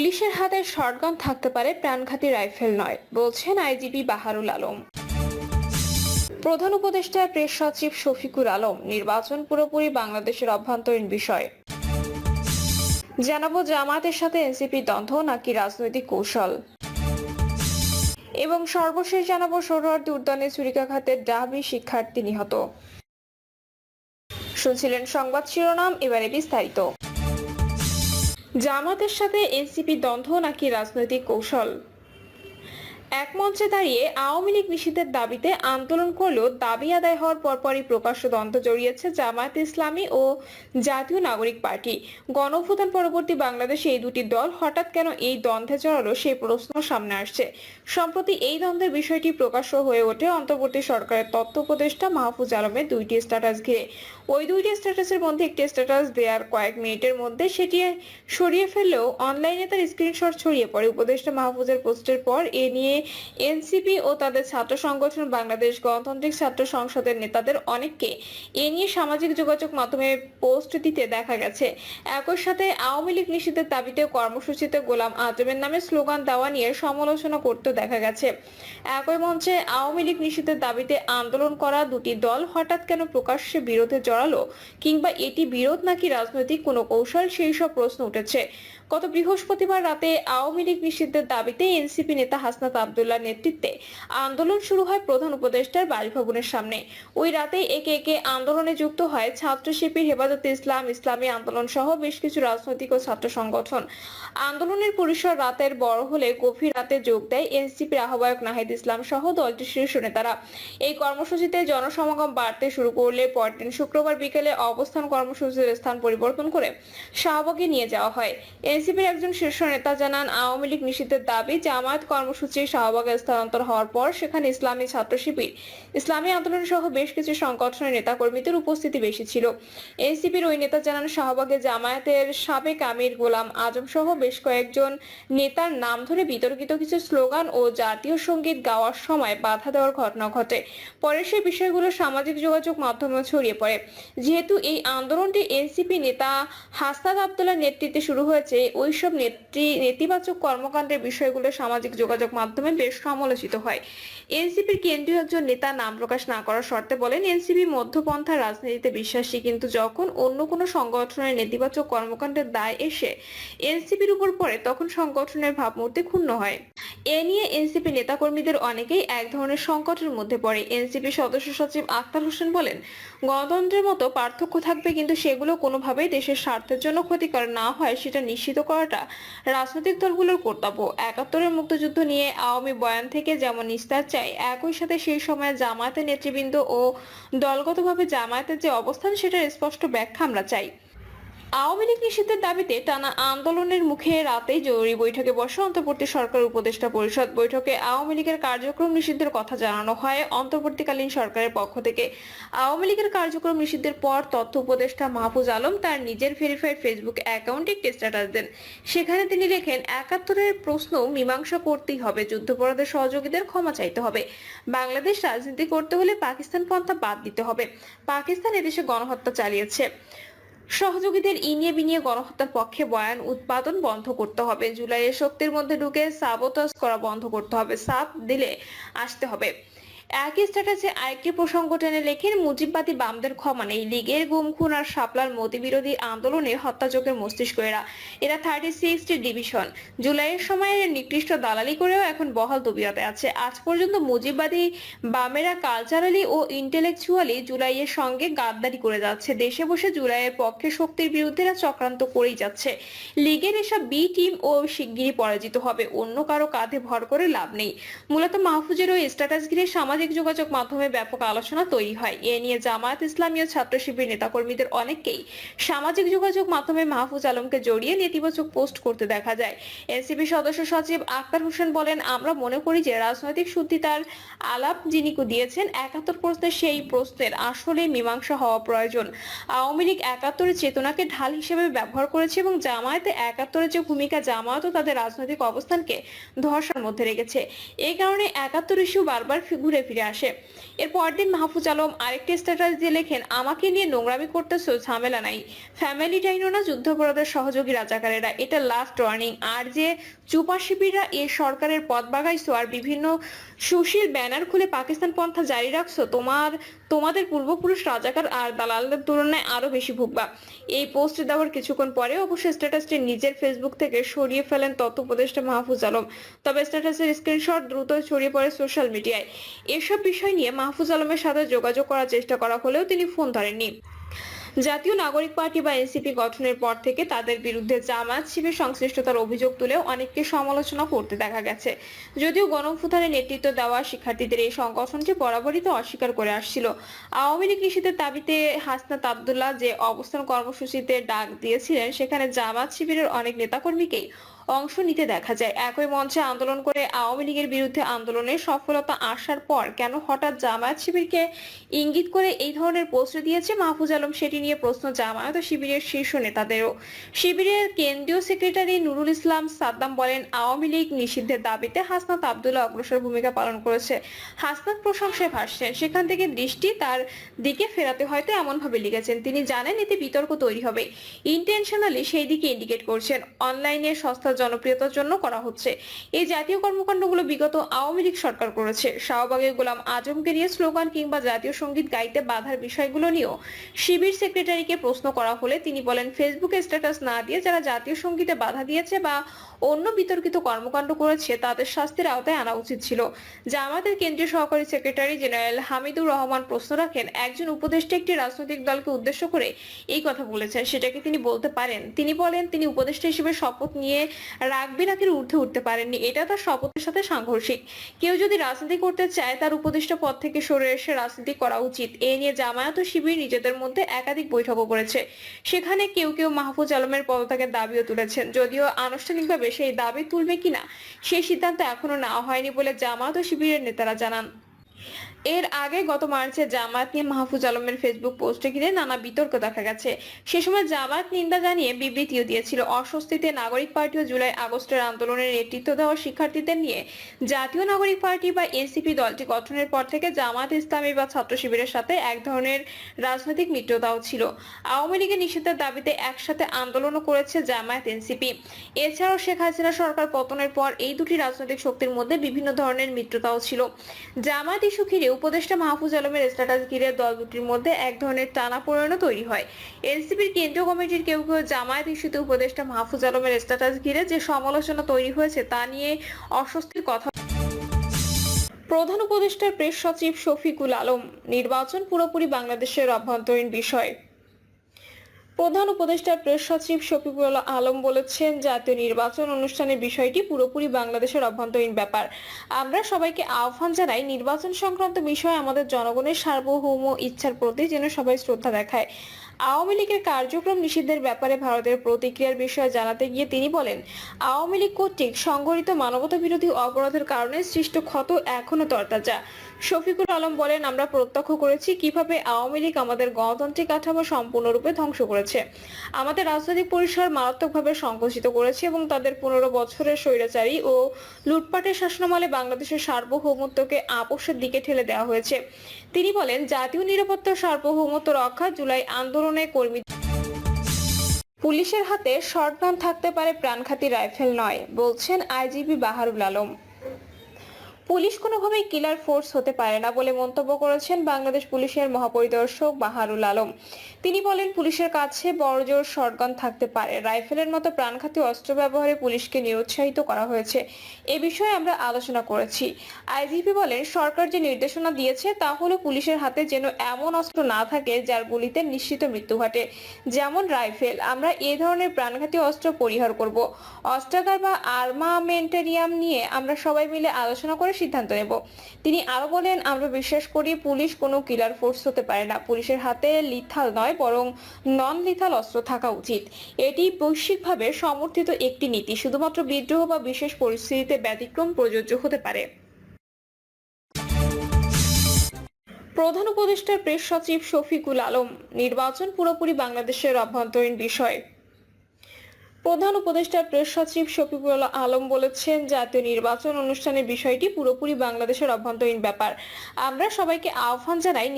পুলিশের হাতে শটগান থাকতে পারে প্রাণঘাতী রাইফেল নয়, বলছেন আইজিপি বাহারুল আলম। প্রধান উপদেষ্টা প্রেস সচিব শফিকুর আলম, নির্বাচন পুরোপুরি বাংলাদেশের অভ্যন্তরীণ বিষয়। জানাব জামাতের সাথে এনসিপি দ্বন্দ্ব নাকি রাজনৈতিক কৌশল। এবং সর্বশেষ জানাব সৌরওয়ার্দী উদ্যানে ছুরিকাঘাতের ডাবি শিক্ষার্থী নিহত। শুনছিলেন সংবাদ শিরোনাম, এবারে বিস্তারিত। জামাতের সাথে এনসিপি দ্বন্দ্ব নাকি রাজনৈতিক কৌশল? এক মঞ্চে দাঁড়িয়ে আওয়ামী লীগ নিষিদ্ধের দাবিতে আন্দোলন করলেও দাবি আদায় হওয়ার পরপরই প্রকাশ্য দ্বন্দ্ব জড়িয়েছে জামায়াত ইসলামী ও জাতীয় নাগরিক পার্টি। গণভূতান পরবর্তী বাংলাদেশে এই দুটি দল হঠাৎ কেন এই দ্বন্দ্বে জড়ালো সেই প্রশ্ন সামনে আসছে। সম্প্রতি এই দ্বন্দ্বের বিষয়টি প্রকাশ্য হয়ে ওঠে। অন্তর্বর্তী সরকারের তথ্য উপদেষ্টা মাহফুজ আলমের দুইটি স্ট্যাটাস ঘিরে। ওই দুইটি স্ট্যাটাসের মধ্যে একটি স্ট্যাটাস দেওয়ার কয়েক মিনিটের মধ্যে সেটি সরিয়ে ফেললেও অনলাইনে তার স্ক্রিনশট ছড়িয়ে পড়ে। উপদেষ্টা মাহফুজের পোস্টের পর এ নিয়ে এনসিপি ও তাদের ছাত্র সংগঠন বাংলাদেশ গণতান্ত্রিক ছাত্র সংসদের নেতাদের অনেককে এ নিয়ে সামাজিক যোগাযোগ মাধ্যমে পোস্ট দিতে দেখা গেছে। একই সাথে আওয়ামী লীগ নিষিদ্ধের দাবিতে কর্মসূচিতে গোলাম আজমের নামে স্লোগান দেওয়া নিয়ে সমালোচনা করতে দেখা গেছে। একই মঞ্চে আওয়ামী লীগ নিষিদ্ধের দাবিতে আন্দোলন করা দুটি দল হঠাৎ কেন প্রকাশ্যে বিরোধে জড়ালো কিংবা এটি বিরোধ নাকি রাজনৈতিক কোনো কৌশল সেই সব প্রশ্ন উঠেছে। গত বৃহস্পতিবার রাতে আওয়ামী লীগ নিষিদ্ধের দাবিতে এনসিপি নেতা হাসনাত আবদুল্লাহ নেতৃত্বে আন্দোলন শুরু হয় প্রধান উপদেষ্টার বাসভবনের সামনে। ওই রাতে একে একে আন্দোলনে যুক্ত হয় ছাত্র শিবির হেফাজতে ইসলাম, ইসলামী আন্দোলন সহ বেশ কিছু রাজনৈতিক ও ছাত্র সংগঠন। আন্দোলনের পরিসর রাতের বড় হলে গভীর রাতে যোগ দেয় এনসিপির আহ্বায়ক নাহিদ ইসলাম সহ দলটির শীর্ষ নেতারা। এই কর্মসূচিতে জনসমাগম বাড়তে শুরু করলে পরদিন শুক্রবার বিকেলে অবস্থান কর্মসূচির স্থান পরিবর্তন করে শাহবাগে নিয়ে যাওয়া হয়। এনসিপির একজন শীর্ষ নেতা জানান, আওয়ামী লীগ নিষিদ্ধের দাবি জামায়াত কর্মসূচি শাহবাগে স্থানান্তর হওয়ার পর সেখানে ইসলামী ছাত্র শিবির, ইসলামী আন্দোলন সহ বেশ কিছু সংগঠনের নেতাকর্মীদের উপস্থিতি বেশি ছিল। এনসিপির ওই নেতা জানান, শাহবাগে জামায়াতের সাবেক আমির গোলাম আজম সহ বেশ কয়েকজন নেতার নাম ধরে বিতর্কিত কিছু স্লোগান ও জাতীয় সংগীত গাওয়ার সময় বাধা দেওয়ার ঘটনা ঘটে। পরে সেই বিষয়গুলো সামাজিক যোগাযোগ মাধ্যমে ছড়িয়ে পড়ে। যেহেতু এই আন্দোলনটি এনসিপি নেতা হাসনাদ আবদুল্লাহ নেতৃত্বে শুরু হয়েছে ওইসব নেত্রী, নেতিবাচক কর্মকাণ্ডের বিষয়গুলো সামাজিক যোগাযোগ মাধ্যমে বেশ সমালোচিত হয়। এনসিপির কেন্দ্রীয় একজন নেতা নাম প্রকাশ না করার শর্তে বলেন, এনসিপি মধ্যপন্থা রাজনীতিতে বিশ্বাসী, কিন্তু যখন অন্য কোনো সংগঠনের নেতিবাচক কর্মকাণ্ডের দায় এসে এনসিপির উপর পড়ে, তখন সংগঠনের ভাবমূর্তি ক্ষুণ্ণ হয়। এ নিয়ে এনসিপি নেতাকর্মীদের অনেকেই এক ধরনের সংকটের মধ্যে পড়ে। এনসিপি সদস্য সচিব আক্তার হোসেন বলেন, গণতন্ত্রের মতো পার্থক্য থাকবে কিন্তু সেগুলো কোনোভাবেই দেশের স্বার্থের জন্য ক্ষতিকর না হয় সেটা নিশ্চিত করাটা রাজনৈতিক দলগুলোর কর্তব্য। একাত্তরের মুক্তিযুদ্ধ নিয়ে আওয়ামী বয়ান থেকে যেমন নিস্তার চাই, একই সাথে সেই সময় জামায়াতের নেতৃবৃন্দ ও দলগতভাবে জামায়াতের যে অবস্থান সেটার স্পষ্ট ব্যাখ্যা আমরা চাই। আওয়ামী লীগ নিষিদ্ধের দাবিতে টানা আন্দোলনের মুখে রাতে জরুরি বৈঠকে বসে অন্তর্বর্তী সরকার উপদেষ্টা পরিষদ বৈঠকে আওয়ামী লীগের কার্যক্রম নিষিদ্ধের কথা জানানো হয়। অন্তর্বর্তীকালীন সরকারের পক্ষ থেকে আওয়ামী লীগের কার্যক্রম নিষিদ্ধের পর তথ্য উপদেষ্টা মাহফুজ আলম তার নিজের ভেরিফাইড ফেসবুক অ্যাকাউন্টে একটি স্ট্যাটাস দেন। সেখানে তিনি লেখেন, একাত্তরের প্রশ্ন মীমাংসা করতেই হবে, যুদ্ধপরাধের সহযোগীদের ক্ষমা চাইতে হবে। বাংলাদেশ রাজনীতি করতে হলে পাকিস্তান পন্থা বাদ দিতে হবে। পাকিস্তান এদেশে গণহত্যা চালিয়েছে। সহযোগীদের ইনিয়ে বিনিয়ে গণহত্যার পক্ষে বয়ান উৎপাদন বন্ধ করতে হবে। জুলাইয়ের শক্তির মধ্যে ঢুকে সাবোটাস করা বন্ধ করতে হবে। সাপ দিলে আসতে হবে। একই স্ট্যাটাসে আরেকটি প্রসঙ্গ টেনে লেখেন মুজিববাদী বামদের ক্ষমা নেই। লীগের গুম, খুন আর শাপলার মতি বিরোধী আন্দোলনে হত্যাযোগের মস্তিষ্ক এরা এরা থার্টি সিক্সটি ডিভিশন জুলাইয়ের সময় নিকৃষ্ট দালালি করেও এখন বহাল তবিয়তে আছে। আজ পর্যন্ত মুজিববাদী বামেরা কালচারালি ও ইন্টেলেকচুয়ালি জুলাইয়ের সঙ্গে গাদ্দারি করে যাচ্ছে। দেশে বসে জুলাইয়ের পক্ষে শক্তির বিরুদ্ধেরা চক্রান্ত করেই যাচ্ছে। লীগের এসব বি টিম ও শিগগিরই পরাজিত হবে। অন্য কারও কাঁধে ভর করে লাভ নেই। মূলত মাহফুজের ওই স্ট্যাটাস ঘিরে সামাজিক যোগাযোগ মাধ্যমে ব্যাপক আলোচনা তৈরি হয়। এ নিয়ে জামায়াত ইসলামী ও ছাত্র শিবির নেতাকর্মীদের অনেককেই সামাজিক যোগাযোগ মাধ্যমে মাহফুজ আলমকে জড়িয়ে নেতিবাচক পোস্ট করতে দেখা যায়। এনসিপি সদস্য সচিব আক্তার হোসেন বলেন, আমরা মনে করি যে রাজনৈতিক শুদ্ধি তার আলাপ যিনি দিয়েছেন, একাত্তর প্রশ্নের সেই প্রশ্নের আসলে মীমাংসা হওয়া প্রয়োজন। আওয়ামী লীগ একাত্তরের চেতনাকে ঢাল হিসেবে ব্যবহার করেছে এবং জামায়াতে একাত্তরের যে ভূমিকা, জামায়াতও তাদের রাজনৈতিক অবস্থানকে ধর্ষার মধ্যে রেখেছে। এই কারণে একাত্তর ইস্যু বারবার ঘুরে ফিরে আসে। এর পরদিন মাহফুজ আলম আরেকটি স্ট্যাটাস দিয়ে লেখেন, আমাকে নিয়ে নোংরামি করতেছো ঝামেলা নাই। ফ্যামিলি টাইনও না, যুদ্ধাপরাধের সহযোগী রাজাকারেরা। এটা লাস্ট ওয়ার্নিং আর যে চুপা শিবিররা এ সরকারের পথ বাগাইছো আর বিভিন্ন সুশীল ব্যানার খুলে পাকিস্তান পন্থা জারি রাখছো, তোমার তোমাদের পূর্বপুরুষ রাজাকার আর দালালদের তুলনায় আরও বেশি ভুগবা। এই পোস্ট দেওয়ার কিছুক্ষণ পরে অবশ্য স্ট্যাটাসটি নিজের ফেসবুক থেকে সরিয়ে ফেলেন তথ্য উপদেষ্টা মাহফুজ আলম। তবে স্ট্যাটাসের স্ক্রিনশট দ্রুত ছড়িয়ে পড়ে সোশ্যাল মিডিয়ায় এসব বিষয় নিয়ে মাহফুজ আলমের সাথে যোগাযোগ করার চেষ্টা করা হলেও তিনি ফোন ধরেননি। জাতীয় নাগরিক পার্টি বা এনসিপি গঠনের পর থেকে তাদের বিরুদ্ধে জামাত শিবির সংশ্লিষ্টতার অভিযোগ তুলেও অনেককে সমালোচনা করতে দেখা গেছে। যদিও গণফুথানের নেতৃত্ব দেওয়া শিক্ষার্থীদের এই সংগঠনটি বরাবরই তো অস্বীকার করে আসছিল। আওয়ামী লীগ নিষিদ্ধের দাবিতে হাসনাত আবদুল্লাহ যে অবস্থান কর্মসূচিতে ডাক দিয়েছিলেন, সেখানে জামাত শিবিরের অনেক নেতাকর্মীকেই অংশ নিতে দেখা যায়। একই মঞ্চে আন্দোলন করে আওয়ামী লীগের বিরুদ্ধে আন্দোলনে সফলতা আসার পর কেন হঠাৎ জামায়াত শিবিরকে ইঙ্গিত করে এই ধরনের পোস্ট দিয়েছে মাহফুজ আলম সেটি নিয়ে প্রশ্ন জামায়াত ও শিবিরের শীর্ষ নেতাদেরও। শিবিরের কেন্দ্রীয় সেক্রেটারি নুরুল ইসলাম সাদ্দাম বলেন, আওয়ামী লীগ নিষিদ্ধের দাবিতে হাসনাত আবদুল্লাহ অগ্রসর ভূমিকা পালন করেছে। হাসনাত প্রশংসায় ভাসছেন। সেখান থেকে দৃষ্টি তার দিকে ফেরাতে হয়তো এমনভাবে লিখেছেন। তিনি জানেন এতে বিতর্ক তৈরি হবে। ইন্টেনশনালি সেই দিকে ইন্ডিকেট করছেন। অনলাইনে সস্তা জনপ্রিয়তার জন্য করা হচ্ছে। এই জাতীয় কর্মকাণ্ডগুলো বিগত আওয়ামী লীগ সরকার করেছে। শাহবাগে গোলাম আজমকে নিয়ে স্লোগান কিংবা জাতীয় সংগীত গাইতে বাধার বিষয়গুলো নিয়েও শিবির সেক্রেটারিকে প্রশ্ন করা হলে তিনি বলেন, ফেসবুকে স্ট্যাটাস না দিয়ে যারা জাতীয় সঙ্গীতে বাধা দিয়েছে বা অন্য বিতর্কিত কর্মকাণ্ড করেছে, তাদের শাস্তির আওতায় আনা উচিত ছিল। জামাতের কেন্দ্রীয় সহকারী সেক্রেটারি জেনারেল হামিদুর রহমান প্রশ্ন রাখেন, একজন উপদেষ্টা একটি রাজনৈতিক দলকে উদ্দেশ্য করে এই কথা বলেছেন, সেটাকে তিনি বলতে পারেন? তিনি বলেন, তিনি উপদেষ্টা হিসেবে শপথ নিয়ে রাগবি নাকির ঊর্ধ্বে উঠতে পারেননি? এটা তার শপথের সাথে সাংঘর্ষিক। কেউ যদি রাজনীতি করতে চায়, তার উপদেষ্টা পদ থেকে সরে এসে রাজনীতি করা উচিত। এ নিয়ে জামায়াত ও শিবির নিজেদের মধ্যে একাধিক বৈঠকও করেছে। সেখানে কেউ কেউ মাহফুজ আলমের পদত্যাগের দাবিও তুলেছেন। যদিও আনুষ্ঠানিকভাবে সেই দাবি তুলবে কিনা সেই সিদ্ধান্ত এখনও নেওয়া হয়নি বলে জামায়াত ও শিবিরের নেতারা জানান। এর আগে গত মার্চে জামায়াত নিয়ে মাহফুজ আলমের ফেসবুক পোস্টে ঘিরে নানা বিতর্ক দেখা গেছে। সে সময় জামায়াত নিন্দা জানিয়ে বিবৃতিও দিয়েছিল। অস্বস্তিতে নাগরিক পার্টি ও জুলাই আগস্টের আন্দোলনের নেতৃত্ব দেওয়া শিক্ষার্থীদের নিয়ে জাতীয় নাগরিক পার্টি বা এনসিপি দলটি গঠনের পর থেকে জামায়াত ইসলামী বা ছাত্র শিবিরের সাথে এক ধরনের রাজনৈতিক মিত্রতাও ছিল। আওয়ামী লীগের নিষেধের দাবিতে একসাথে আন্দোলনও করেছে জামায়াত এনসিপি। এছাড়াও শেখ হাসিনা সরকার পতনের পর এই দুটি রাজনৈতিক শক্তির মধ্যে বিভিন্ন ধরনের মিত্রতাও ছিল। জামায়াত ইস্যু ঘিরে উপদেষ্টা মাহফুজ আলমের স্ট্যাটাস ঘিরে দল দুটির মধ্যে এক ধরনের টানাপোড়েনও তৈরি হয়। এনসিপির কেন্দ্রীয় কমিটির কেউ কেউ জামায়াত ইস্যুতে উপদেষ্টা মাহফুজ আলমের স্ট্যাটাস ঘিরে যে সমালোচনা তৈরি হয়েছে তা নিয়ে অস্বস্তির কথা। প্রধান উপদেষ্টার প্রেস সচিব শফিকুল আলম, নির্বাচন পুরোপুরি বাংলাদেশের অভ্যন্তরীণ বিষয়। প্রধান উপদেষ্টা প্রেস সচিব শফিকুল আলম বলেছেন, জাতীয় নির্বাচন অনুষ্ঠানের বিষয়টি পুরোপুরি বাংলাদেশের অভ্যন্তরীণ ব্যাপার। আমরা সবাইকে আহ্বান জানাই, নির্বাচন সংক্রান্ত বিষয়ে আমাদের জনগণের সার্বভৌম ইচ্ছার প্রতি যেন সবাই শ্রদ্ধা দেখায়। আওয়ামী লীগের কার্যক্রম নিষিদ্ধের ব্যাপারে ভারতের প্রতিক্রিয়ার বিষয়ে জানাতে গিয়ে তিনি বলেন, আওয়ামী লীগ কর্তৃক সংগঠিত মানবতা বিরোধী অপরাধের কারণে সৃষ্ট ক্ষত এখনও তরতাজা। শফিকুল আলম বলেন, আমরা প্রত্যক্ষ করেছি কীভাবে আওয়ামী লীগ আমাদের গণতান্ত্রিক কাঠামো সম্পূর্ণরূপে ধ্বংস করেছে। আমাদের রাজনৈতিক পরিসর মারাত্মকভাবে সংকুচিত করেছে এবং তাদের পনেরো বছরের স্বৈরাচারী ও লুটপাটের শাসনামলে বাংলাদেশের সার্বভৌমত্বকে আপোষের দিকে ঠেলে দেওয়া হয়েছে। তিনি বলেন, জাতীয় নিরাপত্তা সার্বভৌমত্ব রক্ষা জুলাই আন্দোলনে কর্মী পুলিশের হাতে শর্টগান থাকতে পারে প্রাণঘাতী রাইফেল নয় বলছেন আইজিবি বাহারুল আলম। পুলিশ কোনোভাবেই কিলার ফোর্স হতে পারে না বলে মন্তব্য করেছেন বাংলাদেশ পুলিশের মহাপরিদর্শক বাহারুল আলম। তিনি বলেন, পুলিশের কাছে বড়জোর শটগান থাকতে পারে। রাইফেলের মতো প্রাণঘাতী অস্ত্র ব্যবহারে পুলিশকে নিরুৎসাহিত করা হয়েছে। এ বিষয়ে আমরা আলোচনা করেছি। আইজিপি বলেন, সরকার যে নির্দেশনা দিয়েছে তা হলো পুলিশের হাতে যেন এমন অস্ত্র না থাকে যার গুলিতে নিশ্চিত মৃত্যু ঘটে। যেমন রাইফেল, আমরা এ ধরনের প্রাণঘাতী অস্ত্র পরিহার করব। অস্ত্রাগার বা আর্মামেন্টারিয়াম নিয়ে আমরা সবাই মিলে আলোচনা করে সিদ্ধান্ত নেব। তিনি আরও বলেন, আমরা বিশ্বাস করি পুলিশ কোনো কিলার ফোর্স হতে পারে না। পুলিশের হাতে লিথাল নয়, বরং নন লিথাল অস্ত্র থাকা উচিত। এটি বৈশ্বিকভাবে সমর্থিত একটি নীতি। শুধুমাত্র বিদ্রোহ বা বিশেষ পরিস্থিতিতে ব্যতিক্রম প্রযোজ্য হতে পারে। প্রধান উপদেষ্টার প্রেস সচিব শফিকুল আলম, নির্বাচন পুরোপুরি বাংলাদেশের অভ্যন্তরীণ বিষয়। প্রধান উপদেষ্টা প্রেস সচিব শফিকুল আলম বলেছেন, জাতীয় নির্বাচন অনুষ্ঠানের বিষয়টি পুরোপুরি বাংলাদেশের অভ্যন্তরীণ ব্যাপার। আমরা সবাইকে আহ্বান জানাই